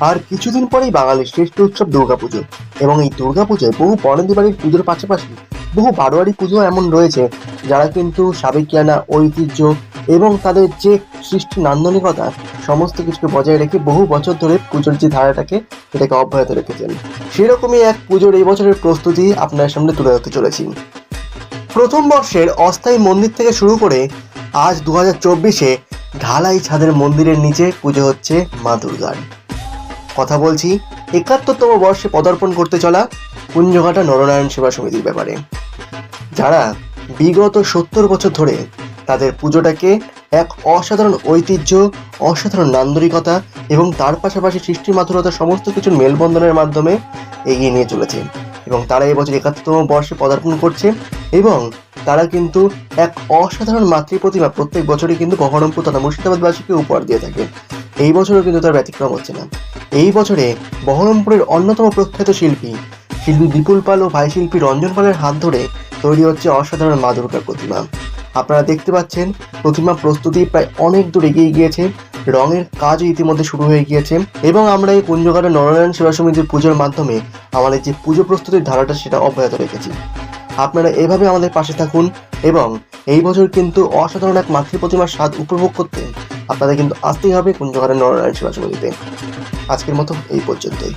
আর কিছুদিন পরেই বাঙালির শ্রেষ্ঠ উৎসব দুর্গাপুজো। এবং এই দুর্গাপুজোয় বহু বর্ণালী বাড়ির পুজোর পাশাপাশি বহু বারোয়ারি পুজো এমন রয়েছে, যারা কিন্তু সাবেকিয়ানা, ঐতিহ্য এবং তাদের যে সৃষ্টি নান্দনিকতা, সমস্ত কিছুকে বজায় রেখে বহু বছর ধরে পুজোর যে ধারাটাকে সেটাকে অব্যাহত রেখেছেন। সেরকমই এক পুজোর এই বছরের প্রস্তুতি আপনার সামনে তুলে ধরতে চলেছি। প্রথম বর্ষের অস্থায়ী মন্দির থেকে শুরু করে আজ দু হাজার চব্বিশে ঢালাই ছাদের মন্দিরের নিচে পুজো হচ্ছে মা দুর্গার। কথা বলছি, একাত্তরতম বর্ষে পদার্পণ করতে চলা কুঞ্জঘাটা নরনারায়ণ সেবা সমিতির ব্যাপারে। যারা বিগত সত্তর বছর ধরে তাদের পুজোটাকে এক অসাধারণ ঐতিহ্য, অসাধারণ নান্দরিকতা এবং তার পাশাপাশি সৃষ্টি মাধুরতা সমস্ত কিছুর মেলবন্ধনের মাধ্যমে এগিয়ে নিয়ে চলেছে এবং তারা এবছর একাত্তরতম বর্ষে পদার্পণ করছে এবং তারা কিন্তু এক অসাধারণ মাতৃ প্রতিমা প্রত্যেক বছরই কিন্তু বহরমপুর তথা মুর্শিদাবাদবাসীকে উপহার দিয়ে থাকে। এই বছরও কিন্তু তার ব্যতিক্রম হচ্ছে না। এই বছরে বহরমপুরের অন্যতম প্রখ্যাত শিল্পী শিল্পী বিপুল পাল ও ভাই শিল্পী রঞ্জন পালের হাত ধরে তৈরি হচ্ছে অসাধারণ মা দুর্গার প্রতিমা। আপনারা দেখতে পাচ্ছেন, প্রতিমা প্রস্তুতি প্রায় অনেক দূর এগিয়ে গিয়েছে, রঙের কাজও ইতিমধ্যে শুরু হয়ে গিয়েছে এবং আমরা এই কুঞ্জঘাটা নরনারায়ণ সেবা সমিতির পুজোর মাধ্যমে আমাদের যে পুজো প্রস্তুতির ধারাটা সেটা অব্যাহত রেখেছি। আপনারা এভাবে আমাদের পাশে থাকুন এবং এই বছর কিন্তু অসাধারণ এক মাতৃ প্রতিমার স্বাদ উপভোগ করতে আপনাদের কিন্তু আসতেই হবে কুঞ্জঘাটা নরনারায়ণ সেবা সমিতিতে আজকের মতো এই পর্যন্তই।